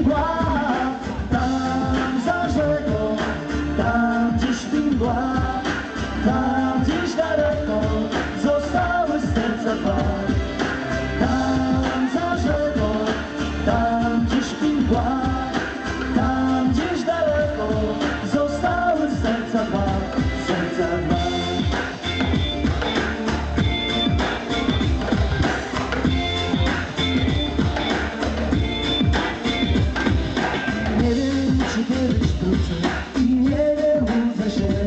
why. kiedyś wrócę i nie uda się